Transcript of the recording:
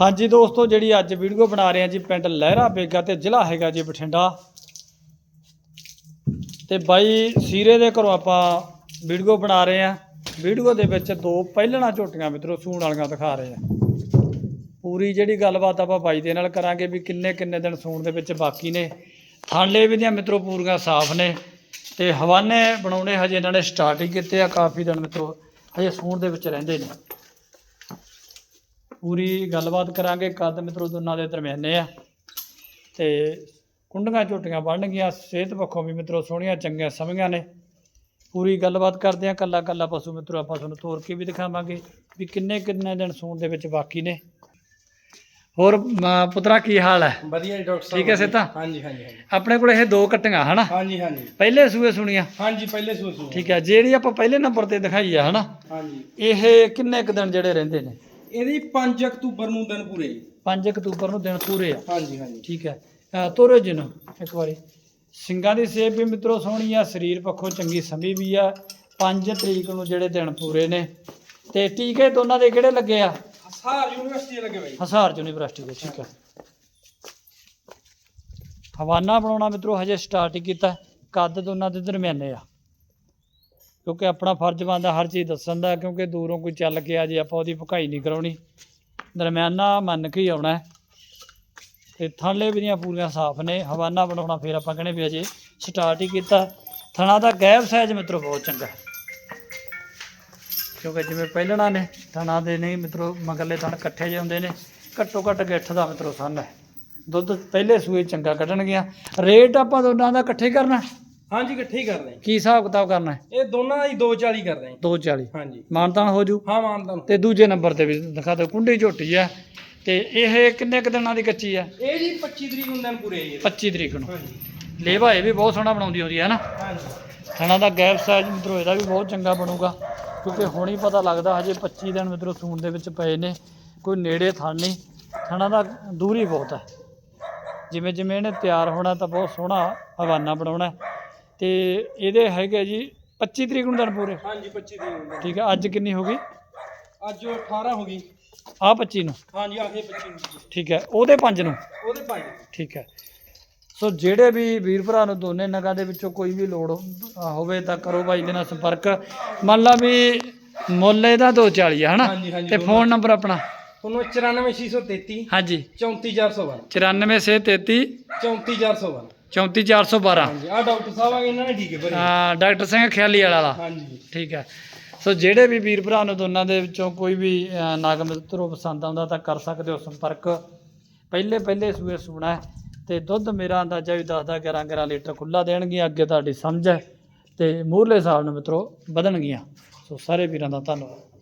ਹਾਂਜੀ ਦੋਸਤੋ, ਜਿਹੜੀ ਅੱਜ ਵੀਡੀਓ ਬਣਾ ਰਹੇ ਹਾਂ ਜੀ, ਪਿੰਡ ਲਹਿਰਾ ਬੇਗਾ ਤੇ ਜ਼ਿਲ੍ਹਾ ਹੈਗਾ ਜੀ ਬਠਿੰਡਾ। ਤੇ ਬਾਈ ਸੀਰੇ ਦੇ ਘਰੋਂ ਆਪਾਂ ਵੀਡੀਓ ਬਣਾ ਰਹੇ ਹਾਂ। ਵੀਡੀਓ ਦੇ ਵਿੱਚ ਦੋ ਪਹਿਲਣਾ ਝੋਟੀਆਂ ਮਿੱਤਰੋ, ਸੂਣ ਵਾਲੀਆਂ ਦਿਖਾ ਰਹੇ ਆ ਪੂਰੀ ਜਿਹੜੀ ਗੱਲਬਾਤ ਆਪਾਂ ਬਾਈ ਦੇ ਨਾਲ ਕਰਾਂਗੇ ਵੀ ਕਿੰਨੇ ਕਿੰਨੇ ਦਿਨ ਸੂਣ ਦੇ ਵਿੱਚ ਬਾਕੀ ਨੇ। ਥਾਂਲੇ ਵੀ ਦੀਆਂ ਮਿੱਤਰੋ ਪੂਰੀਆਂ ਸਾਫ਼ ਨੇ ਤੇ ਹਵਾਨੇ ਬਣਾਉਣੇ ਹਜੇ ਇਹਨਾਂ ਨੇ ਸਟਾਰਟ ਹੀ ਕੀਤੇ ਆ, ਕਾਫੀ ਦਿਨ ਮਿੱਤਰੋ ਹਜੇ ਸੂਣ ਦੇ ਵਿੱਚ ਰਹਿੰਦੇ ਨੇ। ਪੂਰੀ ਗੱਲਬਾਤ ਕਰਾਂਗੇ ਕੱਦ ਮਿੱਤਰੋ ਦੋਨਾਂ ਦੇ ਦਰਮਿਆਨੇ ਆ। ਤੇ ਕੁੰਡੀਆਂ ਝੋਟੀਆਂ ਬਣਨਗੀਆਂ ਸਿਹਤ ਪੱਖੋਂ ਵੀ ਮਿੱਤਰੋ ਸੋਹਣੀਆਂ ਚੰਗੀਆਂ ਸਮੀਆਂ ਨੇ। ਪੂਰੀ ਗੱਲਬਾਤ ਕਰਦੇ ਆ ਕੱਲਾ ਕੱਲਾ ਪਸ਼ੂ ਮਿੱਤਰੋ ਆਪਾਂ ਤੁਹਾਨੂੰ ਤੋਰ ਕੇ ਵੀ ਦਿਖਾਵਾਂਗੇ ਵੀ ਕਿੰਨੇ ਕਿੰਨੇ ਦਿਨ ਸੂਣ ਦੇ ਵਿੱਚ ਬਾਕੀ ਨੇ। ਹੋਰ ਪੁੱਤਰਾ ਕੀ ਹਾਲ ਹੈ? ਵਧੀਆ ਜੀ ਡਾਕਟਰ ਸਾਹਿਬ ਠੀਕ ਹੈ ਸਿੱਧਾ? ਹਾਂਜੀ ਹਾਂਜੀ ਆਪਣੇ ਕੋਲ ਇਹ ਦੋ ਕੱਟੀਆਂ ਹਨਾ? ਹਾਂਜੀ ਹਾਂਜੀ। ਪਹਿਲੇ ਸੂਏ ਸੁਣੀਆਂ? ਹਾਂਜੀ ਪਹਿਲੇ ਸੂ ਸੂ ਠੀਕ ਹੈ ਜਿਹੜੀ ਆਪਾਂ ਪਹਿਲੇ ਨੰਬਰ ਤੇ ਦਿਖਾਈ ਆ ਹਨਾ? ਹਾਂਜੀ। ਇਹ ਕਿੰਨੇ ਕੁ ਦਿਨ ਜਿਹੜੇ ਰਹਿੰਦੇ ਨੇ? ਇਹਦੀ 5 ਅਕਤੂਬਰ ਨੂੰ ਦਿਨ ਪੂਰੇ। ਜੀ 5 ਅਕਤੂਬਰ ਨੂੰ ਦਿਨ ਪੂਰੇ ਆ। ਹਾਂਜੀ ਹਾਂਜੀ। ਠੀਕ ਹੈ। ਤੋਰੋ ਜੀ ਨੂੰ ਇੱਕ ਵਾਰੀ। ਸਿੰਘਾਂ ਦੀ ਸੇਬ ਵੀ ਮਿੱਤਰੋ ਸੋਹਣੀ ਆ ਸਰੀਰ ਪੱਖੋਂ ਚੰਗੀ ਸਮੀ ਵੀ ਆ। 5 ਤਰੀਕ ਨੂੰ ਜਿਹੜੇ ਦਿਨ ਪੂਰੇ ਨੇ। ਤੇ ਟੀਕੇ ਦੋਨਾਂ ਦੇ ਕਿਹੜੇ ਲੱਗੇ ਆ? ਹਸਾਰ ਯੂਨੀਵਰਸਿਟੀ ਲੱਗੇ ਬਾਈ। ਹਸਾਰ ਯੂਨੀਵਰਸਿਟੀ ਦੇ ਠੀਕ ਹੈ। ਹਵਾਨਾ ਬਣਾਉਣਾ ਮਿੱਤਰੋ ਹਜੇ ਸਟਾਰਟ ਹੀ ਕੀਤਾ। ਕੱਦ ਦੋਨਾਂ ਦੇ ਦਰਮਿਆਨੇ ਆ। ਕਿਉਂਕਿ ਆਪਣਾ ਫਰਜ਼ ਬਣਦਾ ਹਰ ਚੀਜ਼ ਦੱਸਣ ਦਾ, ਕਿਉਂਕਿ ਦੂਰੋਂ ਕੋਈ ਚੱਲ ਕੇ ਆ ਜੇ, ਆਪਾਂ ਉਹਦੀ ਭਕਾਈ ਨਹੀਂ ਕਰਾਉਣੀ। ਦਰਮਿਆਨਾ ਮੰਨ ਕੇ ਹੀ ਆਉਣਾ ਹੈ। ਤੇ ਥਾਲੇ ਵੀ ਦੀਆਂ ਪੂਰੀਆਂ ਸਾਫ਼ ਨੇ, ਹਵਾਨਾ ਬਣਾਉਣਾ ਫਿਰ ਆਪਾਂ ਕਹਿੰਦੇ ਵੀ ਅਜੇ ਸਟਾਰਟ ਹੀ ਕੀਤਾ। ਥਣਾ ਦਾ ਗੈਪ ਸਾਈਜ਼ ਮਿੱਤਰੋ, ਬਹੁਤ ਚੰਗਾ ਕਿਉਂਕਿ ਜਿਵੇਂ ਪਹਿਲਣਾ ਨੇ, ਥਣਾ ਦੇ ਨਹੀਂ ਮਿੱਤਰੋ, ਮਗਰਲੇ ਥਣ ਇਕੱਠੇ ਜਿਹੇ ਹੁੰਦੇ ਨੇ, ਘੱਟੋ ਘੱਟ ਗਿੱਠ ਦਾ ਮਿੱਤਰੋ ਸੰਨ ਹੈ। ਦੁੱਧ ਪਹਿਲੇ ਸੂਏ ਚੰਗਾ ਕੱਢਣਗੀਆਂ। ਰੇਟ ਆਪਾਂ ਦੋਨਾਂ ਦਾ ਇਕੱਠੇ ਕਰਨਾ ਹਾਂਜੀ ਇਕੱਠੇ ਹੀ ਕਰਦੇ ਕੀ ਹਿਸਾਬ ਕਿਤਾਬ ਕਰਨਾ ਹੈ? ਹਾਂ। ਇਹ ਦੋਨਾਂ ਦਾ ਹੀ 240 ਕਰਦੇ ਹਾਂ। 240 ਹਾਂਜੀ। ਮਾਨਤਾਨ ਹੋ ਜੂ? ਹਾਂ ਮਾਨਤਾ ਨੂੰ ਤੇ ਦੂਜੇ ਨੰਬਰ ਤੇ ਵੀ ਦਿਖਾ ਦਿਓ ਕੁੰਡੀ ਝੋਟੀ ਹੈ ਤੇ ਇਹ ਕਿੰਨੇ ਕੁ ਦਿਨਾਂ ਦੀ ਕੱਚੀ ਹੈ ਇਹ ਜੀ 25 ਤਰੀਕ ਨੂੰ ਦਿਨ ਪੂਰੇ ਇਹਦੇ। 25 ਤਰੀਕ ਨੂੰ। ਹਾਂਜੀ। ਲੇਵਾ ਇਹ ਵੀ ਬਹੁਤ ਸੋਹਣਾ ਬਣਾਉਂਦੀ ਹੁੰਦੀ ਹੈ ਨਾ? ਹਾਂਜੀ। ਥਣਾ ਦਾ ਗੈਪ ਸਾਈਜ਼ ਮਿੱਤਰੋ ਇਹਦਾ ਵੀ ਬਹੁਤ ਚੰਗਾ ਬਣੂਗਾ। ਕਿਉਂਕਿ ਹੁਣ ਹੀ ਪਤਾ ਲੱਗਦਾ ਹਜੇ 25 ਦਿਨ ਮਿੱਤਰੋ ਸੂਣ ਦੇ ਵਿੱਚ ਪਏ ਨੇ। ਕੋਈ ਨੇੜੇ ਥਣ ਨਹੀਂ। ਥਣਾ ਦਾ ਦੂਰੀ ਬਹੁਤ ਹੈ ਜਿਵੇਂ ਜਿਵੇਂ ਇਹਨੇ ਤਿਆਰ ਹੋਣਾ ਤਾਂ ਬਹੁਤ ਸੋਹਣਾ ਹਵਾਨਾ ਬਣਾਉਣਾ ਹੈ। ਤੇ ਇਹਦੇ ਹੈਗੇ ਜੀ 25 ਤਰੀਕ ਨੂੰ ਦਿਨ ਪੂਰੇ? ਹਾਂਜੀ 25 ਤਰੀਕ ਨੂੰ। ਠੀਕ ਹੈ ਅੱਜ ਕਿੰਨੀ ਹੋ ਗਈ? ਅੱਜ ਉਹ 18 ਹੋ ਗਈ। ਆਹ 25 ਨੂੰ? ਹਾਂਜੀ ਆਖੇ 25 ਨੂੰ। ਠੀਕ ਹੈ ਉਹਦੇ 5 ਨੂੰ? ਉਹਦੇ ਪੰਜ। ਠੀਕ ਹੈ। ਸੋ ਜਿਹੜੇ ਵੀ ਵੀਰ ਭਰਾ ਨੂੰ ਦੋਨੇ ਨਗਾਂ ਦੇ ਵਿੱਚੋਂ ਕੋਈ ਵੀ ਲੋੜ ਹੋਵੇ ਤਾਂ ਕਰੋ ਬਾਈ ਦੇ ਨਾਲ ਸੰਪਰਕ। ਮੰਨ ਲਾ ਵੀ ਮੁੱਲ ਇਹਦਾ 240 ਹੈ ਹਨਾ? ਤੇ ਫੋਨ ਨੰਬਰ ਆਪਣਾ? ਤੁਹਾਨੂੰ 94633 ਹਾਂਜੀ। 34412 94633 34412 34412 ਹਾਂਜੀ ਆ ਡਾਕਟਰ ਸਾਹਿਬ ਆ ਗਏ ਇਹਨਾਂ ਨੇ ਠੀਕ ਹੈ ਭਰੀ। ਹਾਂ ਡਾਕਟਰ ਸਿੰਘ ਖਿਆਲੀ ਵਾਲਾ ਹਾਂਜੀ। ਠੀਕ ਹੈ। ਸੋ ਜਿਹੜੇ ਵੀ ਵੀਰ ਭਰਾ ਨੂੰ ਦੋਨਾਂ ਦੇ ਵਿੱਚੋਂ ਕੋਈ ਵੀ ਨਗ ਮਿੱਤਰੋ ਪਸੰਦ ਆਉਂਦਾ ਤਾਂ ਕਰ ਸਕਦੇ ਹੋ ਸੰਪਰਕ। ਪਹਿਲੇ ਪਹਿਲੇ ਸੂਏ ਸੂਣਾ ਤੇ ਦੁੱਧ ਮੇਰਾ ਅੰਦਾਜ਼ਾ ਵੀ 10 10 11 11 ਲੀਟਰ ਖੁੱਲਾ ਦੇਣਗੀਆਂ ਅੱਗੇ ਤੁਹਾਡੀ ਸਮਝ ਹੈ ਤੇ ਮੂਹਰਲੇ ਸਾਲ ਨੂੰ ਮਿੱਤਰੋ ਵਧਣਗੀਆਂ। ਸੋ ਸਾਰੇ ਵੀਰਾਂ ਦਾ ਧੰਨਵਾਦ।